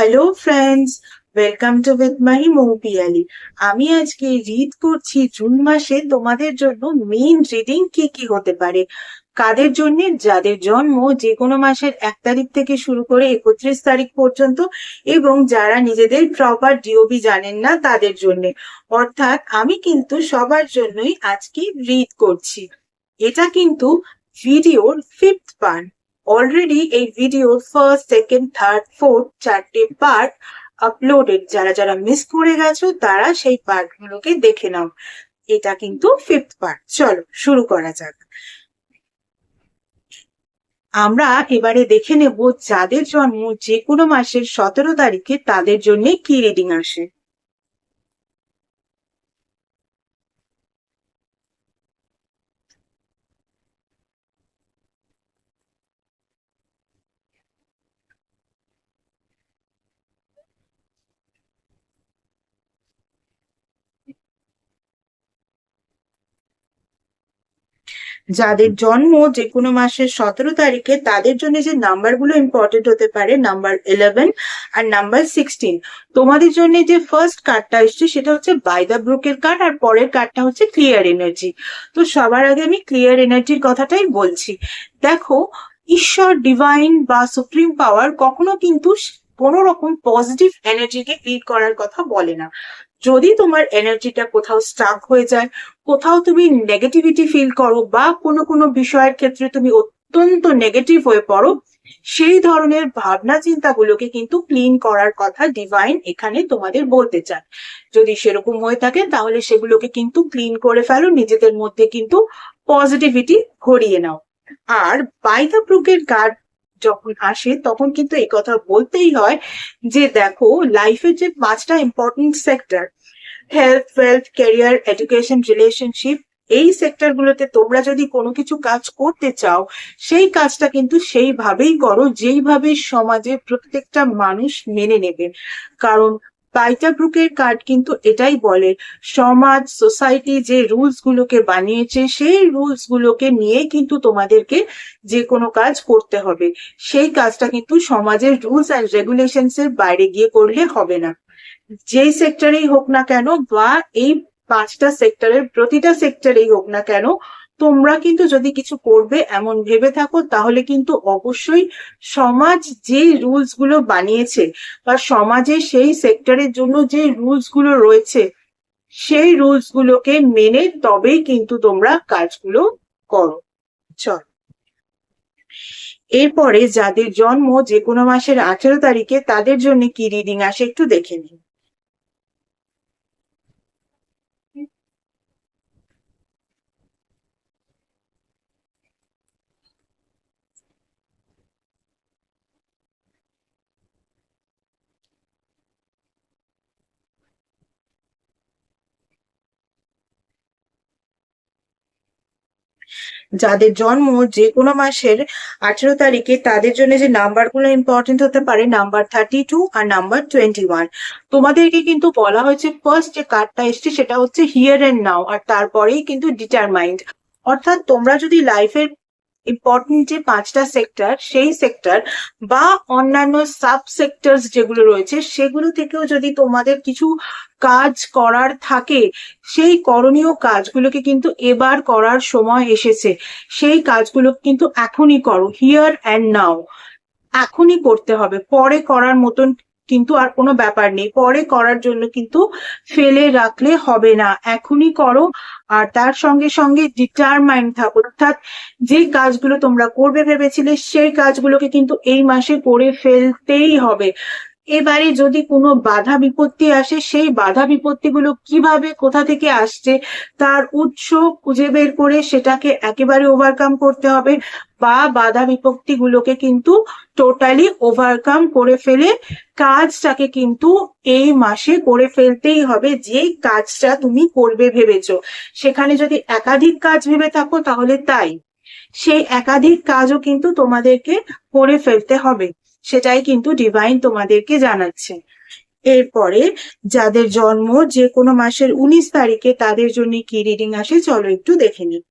Hello friends welcome to with my Moupiyali আমি আজকে read করছি জুন মাসে তোমাদের জন্য মেইন রিডিং কি কি হতে পারে? কাদের জন্য? যাদের জন্ম যে কোনো মাসের এক তারিখ থেকে শুরু করে একত্রিশ তারিখ পর্যন্ত এবং যারা নিজেদের প্রপার ডিওবি জানেন না তাদের জন্য। অর্থাৎ আমি কিন্তু সবার জন্যই আজকে রিড করছি। এটা কিন্তু ভিডিওর ফিফথ পার্ট অলরেডি এই video first second third fourth চারটে পার্ট আপলোডেড যারা যারা মিস করে গেছো, তারা সেই পার্ট গুলোকে দেখে নাও। এটা কিন্তু ফিফথ পার্ট চলো, শুরু করা যাক। আমরা এবারে দেখে নেব যাদের জন্ম যে কোনো মাসের সতেরো তারিখে, তাদের জন্য কি রিডিং আসে। যাদের জন্ম যে কোনো মাসের সতেরো তারিখে, তাদের জন্য যে নাম্বারগুলো ইম্পর্টেন্ট হতে পারে নাম্বার ইলেভেন আর নাম্বার সিক্সটিন তোমাদের জন্য যে ফার্স্ট কার্ডটা এসছে সেটা হচ্ছে বাই দ্য ব্রুকের কার্ড আর পরের কার্ডটা হচ্ছে ক্লিয়ার এনার্জি তো সবার আগে আমি ক্লিয়ার এনার্জির কথাটাই বলছি। দেখো, ঈশ্বর ডিভাইন বা সুপ্রিম পাওয়ার কখনো কিন্তু কোনো রকম পজিটিভ এনার্জিকে ফিল করার কথা বলে না। যদি তোমার এনার্জিটা কোথাও স্টাক হয়ে যায়, কোথাও তুমি নেগেটিভিটি ফিল করো বা কোনো কোনো বিষয়ের ক্ষেত্রে তুমি অত্যন্ত নেগেটিভ হয়ে পড়ো, সেই ধরনের ভাবনা চিন্তাগুলোকে কিন্তু ক্লিন করার কথা ডিভাইন এখানে তোমাদের বলতে চান যদি সেরকম হয়ে থাকে, তাহলে সেগুলোকে কিন্তু ক্লিন করে ফেলো, নিজেদের মধ্যে কিন্তু পজিটিভিটি ঘরিয়ে নাও। আর বাই দ্য ব্রুকের কার্ড যখন আসে তখন কিন্তু এই কথা বলতেই হয় যে দেখো লাইফের যে পাঁচটা important sector health wealth career education relationship এই সেক্টরগুলোতে তোমরা যদি কোনো কিছু কাজ করতে চাও, সেই কাজটা কিন্তু সেইভাবেই করো, যেইভাবে সমাজে প্রত্যেকটা মানুষ মেনে নেবে। কারণ পাইটা ব্রুকের কার্ড কিন্তু এটাই বলে, সমাজ, সোসাইটি যে রুলস গুলোকে বানিয়েছে, সেই রুলস গুলোকে নিয়ে কিন্তু তোমাদেরকে যে কোনো কাজ করতে হবে। সেই কাজটা কিন্তু সমাজের রুলস অ্যান্ড রেগুলেশনস এর বাইরে গিয়ে করলে হবে না। যেই সেক্টরেই হোক না কেন বা এই পাঁচটা সেক্টরের, প্রতিটা সেক্টরেই হোক না কেন তোমরা কিন্তু যদি কিছু করবে এমন ভেবে থাকো, তাহলে কিন্তু অবশ্যই সমাজ যে রুলসগুলো বানিয়েছে বা সমাজে সেই সেক্টরের জন্য যে রুলসগুলো রয়েছে, সেই রুলস গুলোকে মেনে তবেই কিন্তু তোমরা কাজগুলো করো। চল। এরপরে যাদের জন্ম যে কোনো মাসের আঠেরো তারিখে, তাদের জন্য কি রিডিং আসে একটু দেখে নিন যাদের জন্ম যে কোনো মাসের আঠেরো তারিখে, তাদের জন্য যে নাম্বারগুলো ইম্পর্টেন্ট হতে পারে নাম্বার থার্টি টু আর নাম্বার টোয়েন্টি ওয়ান তোমাদেরকে কিন্তু বলা হয়েছে ফার্স্ট যে কার্ডটা এসছে সেটা হচ্ছে হিয়ার অ্যান্ড নাও আর তারপরেই কিন্তু ডিটারমাইন্ড অর্থাৎ তোমরা যদি লাইফের ইম্পর্টেন্ট যে পাঁচটা সেক্টর সেই সেক্টর বা অন্যান্য সাব সেক্টর যেগুলো রয়েছে, সেগুলো থেকেও যদি তোমাদের কিছু কাজ করার থাকে, সেই করণীয় কাজগুলোকে কিন্তু এবার করার সময় এসেছে। সেই কাজগুলো কিন্তু এখনই করো হিয়ার অ্যান্ড নাও এখনই করতে হবে, পরে করার মতন কিন্তু আর কোনো ব্যাপার নেই। পরে করার জন্য কিন্তু ফেলে রাখলে হবে না। এখনই করো আর তার সঙ্গে সঙ্গে ডিটারমাইন্ড থাকো। অর্থাৎ যে কাজগুলো তোমরা করবে ভেবেছিলে, সেই কাজগুলোকে কিন্তু এই মাসে করে ফেলতেই হবে। এবারে যদি কোনো বাধা বিপত্তি আসে, সেই বাধা বিপত্তিগুলো কীভাবে, কোথা থেকে আসছে, তার উৎস খুঁজে বের করে সেটাকে একেবারে ওভারকাম করতে হবে বা বাধা বিপত্তি গুলোকে কিন্তু টোটালি ওভারকাম করে ফেলে কাজটাকে কিন্তু এই মাসে করে ফেলতেই হবে যে কাজটা তুমি করবে ভেবেছো। সেখানে যদি একাধিক কাজ ভেবে থাকো তাহলে তাই। সেই একাধিক কাজও কিন্তু তোমাদেরকে করে ফেলতে হবে। সেটাই কিন্তু ডিভাইন তোমাদেরকে জানাচ্ছে। এরপরে যাদের জন্ম যে কোনো মাসের উনিশ তারিখে তাদের জন্য কি রিডিং আসে, চলো একটু দেখে নিই।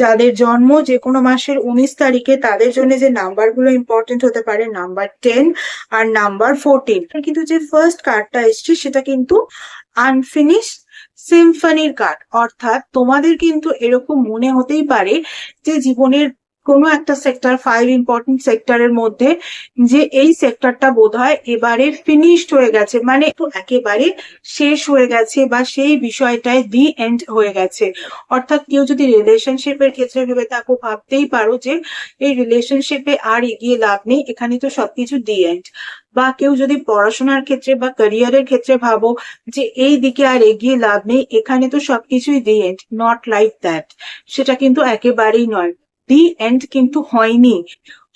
যাদের জন্ম যে কোনো মাসের উনিশ তারিখে, তাদের জন্য যে নাম্বারগুলো ইম্পর্টেন্ট হতে পারে নাম্বার টেন আর নাম্বার ফোরটিন কিন্তু যে ফার্স্ট কার্ডটা এসছে, সেটা কিন্তু আনফিনিশ সিম্ফানির কার্ড অর্থাৎ তোমাদের কিন্তু এরকম মনে হতেই পারে যে জীবনের কোনো একটা সেক্টর ফাইভ ইম্পর্টেন্ট সেক্টরের মধ্যে যে এই সেক্টরটা বোধ হয় এবারে ফিনিশড হয়ে গেছে মানে একেবারে শেষ হয়ে গেছে বা সেই বিষয়টায় দি এন্ড হয়ে গেছে। অর্থাৎ কেউ যদি রিলেশনশিপের ক্ষেত্রে ভেবে থাকো, ভাবতেই পারো যে এই রিলেশনশিপে আর এগিয়ে লাভ নেই, এখানে তো সবকিছু দি এন্ড বা কেউ যদি পড়াশোনার ক্ষেত্রে বা ক্যারিয়ারের ক্ষেত্রে ভাবো যে এই দিকে আর এগিয়ে লাভ নেই, এখানে তো সবকিছুই the end not like that সেটা কিন্তু একেবারেই নয়। দি এন্ড কিন্তু হয়নি।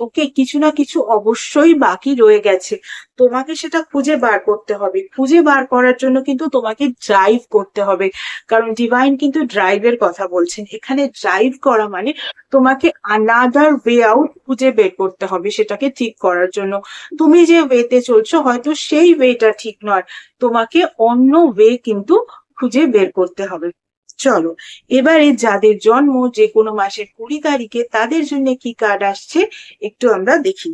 ওকে কিছু না কিছু অবশ্যই বাকি রয়ে গেছে। তোমাকে সেটা খুঁজে বার করতে হবে। খুঁজে বার করার জন্য কিন্তু তোমাকে ড্রাইভ করতে হবে। কারণ ডিভাইন কিন্তু ড্রাইভের কথা বলছেন। এখানে ড্রাইভ করা মানে তোমাকে আনাদার ওয়ে আউট খুঁজে বের করতে হবে সেটাকে ঠিক করার জন্য। তুমি যে ওয়েতে চলছো হয়তো সেই ওয়েটা ঠিক নয়। তোমাকে অন্য ওয়ে কিন্তু খুঁজে বের করতে হবে। চলো, এবারে যাদের জন্ম যে কোনো মাসের কুড়ি তারিখে তাদের জন্য কি কার্ড আসছে, একটু আমরা দেখি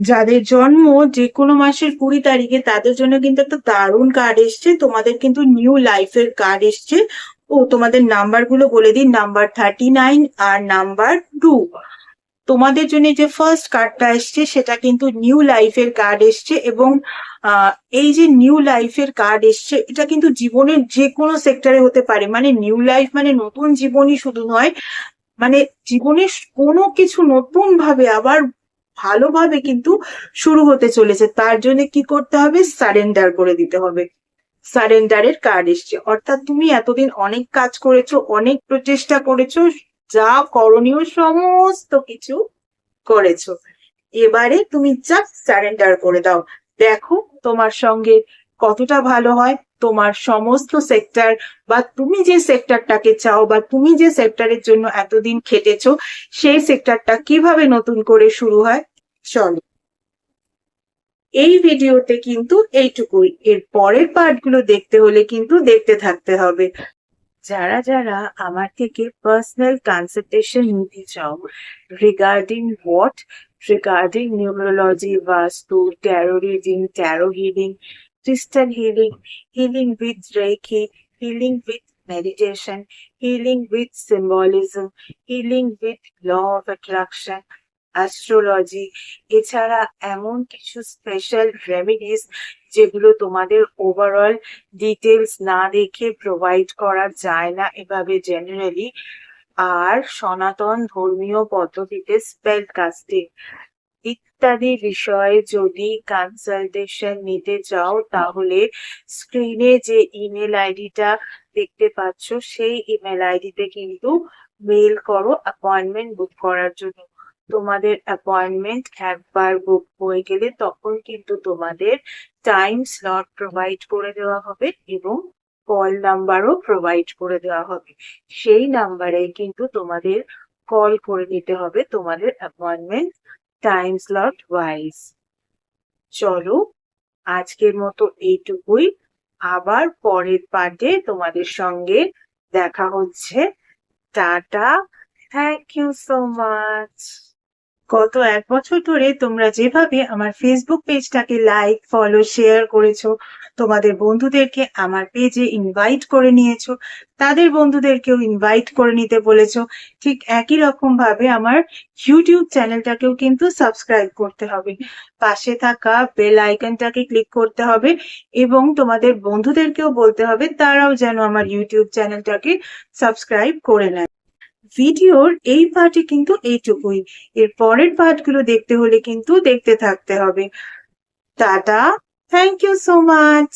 যাদের জন্ম যে কোনো মাসের কুড়ি তারিখে, তাদের জন্য কিন্তু একটা দারুণ কার্ড এসছে। তোমাদের কিন্তু নিউ লাইফের কার্ড এসছে। ও, তোমাদের নাম্বারগুলো বলে দিন নাম্বার থার্টি নাইন আর নাম্বার টু তোমাদের জন্য যে ফার্স্ট কার্ডটা এসছে, সেটা কিন্তু নিউ লাইফের কার্ড এসছে এবং এই যে নিউ লাইফের কার্ড এসছে, এটা কিন্তু জীবনের যে কোনো সেক্টরে হতে পারে। মানে নিউ লাইফ মানে নতুন জীবনই শুধু নয় মানে জীবনের কোনো কিছু নতুন ভাবে আবার ভালোভাবে কিন্তু শুরু হতে চলেছে। তার জন্য কি করতে হবে? সারেন্ডার করে দিতে হবে। সারেন্ডারের কার্ড এসছে। অর্থাৎ তুমি এতদিন অনেক কাজ করেছ, অনেক প্রচেষ্টা করেছ, যা করণীয় সমস্ত কিছু করেছ। এবারে তুমি জাস্ট সারেন্ডার করে দাও। দেখো তোমার সঙ্গে কতটা ভালো হয়। তোমার সমস্ত সেক্টর বা তুমি যে সেক্টরটাকে চাও বা তুমি যে সেক্টরের জন্য এতদিন খেটেছো, সেই সেক্টরটা কীভাবে নতুন করে শুরু হয়? চলো এই ভিডিওতে কিন্তু এইটুকুই। এর পরের পার্টগুলো দেখতে হলে কিন্তু দেখতে থাকতে হবে। যারা যারা আমার থেকে পার্সোনাল কনসালটেশন নিতে চাও regarding what regarding neurology vastu tarot reading tarot healing crystal healing healing with reiki healing with meditation healing with symbolism healing with law of attraction, astrology এছাড়া এমন কিছু স্পেশাল রেমিডিস যেগুলো তোমাদের ওভারঅল ডিটেলস না দেখে provide করা যায় না এভাবে জেনারেলি আর সনাতন ধর্মীয় পদ্ধতিতে স্পেল কাস্টিং ইত্যাদি বিষয়ে যদি কনসালটেশন নিতে চাও তাহলে স্ক্রিনে যে ইমেল আইডিটা দেখতে পাচ্ছ সেই ইমেল আইডিতে কিন্তু মেল করো অ্যাপয়েন্টমেন্ট বুক করার জন্য। তোমাদের অ্যাপয়েন্টমেন্ট একবার বুক হয়ে গেলে তখন কিন্তু তোমাদের টাইম স্লট প্রোভাইড করে দেওয়া হবে এবং কল নাম্বারও প্রোভাইড করে দেওয়া হবে। সেই নাম্বারে কিন্তু তোমাদের কল করে নিতে হবে তোমাদের অ্যাপয়েন্টমেন্ট টাইম স্লট ওয়াইজ চলো, আজকের মতো এইটুকুই। আবার পরের পার্টে তোমাদের সঙ্গে দেখা হচ্ছে। Tata thank you so much গত এক বছর ধরে তোমরা যেভাবে আমার ফেসবুক পেজটাকে লাইক ফলো শেয়ার করেছ, তোমাদের বন্ধুদেরকে আমার পেজে ইনভাইট করে নিয়েছো, তাদের বন্ধুদেরকেও ইনভাইট করে নিতে বলেছ, ঠিক একই রকম ভাবে আমার ইউটিউব চ্যানেলটাকেও কিন্তু সাবস্ক্রাইব করতে হবে। পাশে থাকা বেল আইকনটাকে ক্লিক করতে হবে এবং তোমাদের বন্ধুদেরকেও বলতে হবে তারাও যেন আমার ইউটিউব চ্যানেলটাকে সাবস্ক্রাইব করে নেয়। ভিডিওর এই পার্টে কিন্তু এইটুকুই। এর পরের পার্টগুলো দেখতে হলে কিন্তু দেখতে থাকতে হবে। Tata thank you so much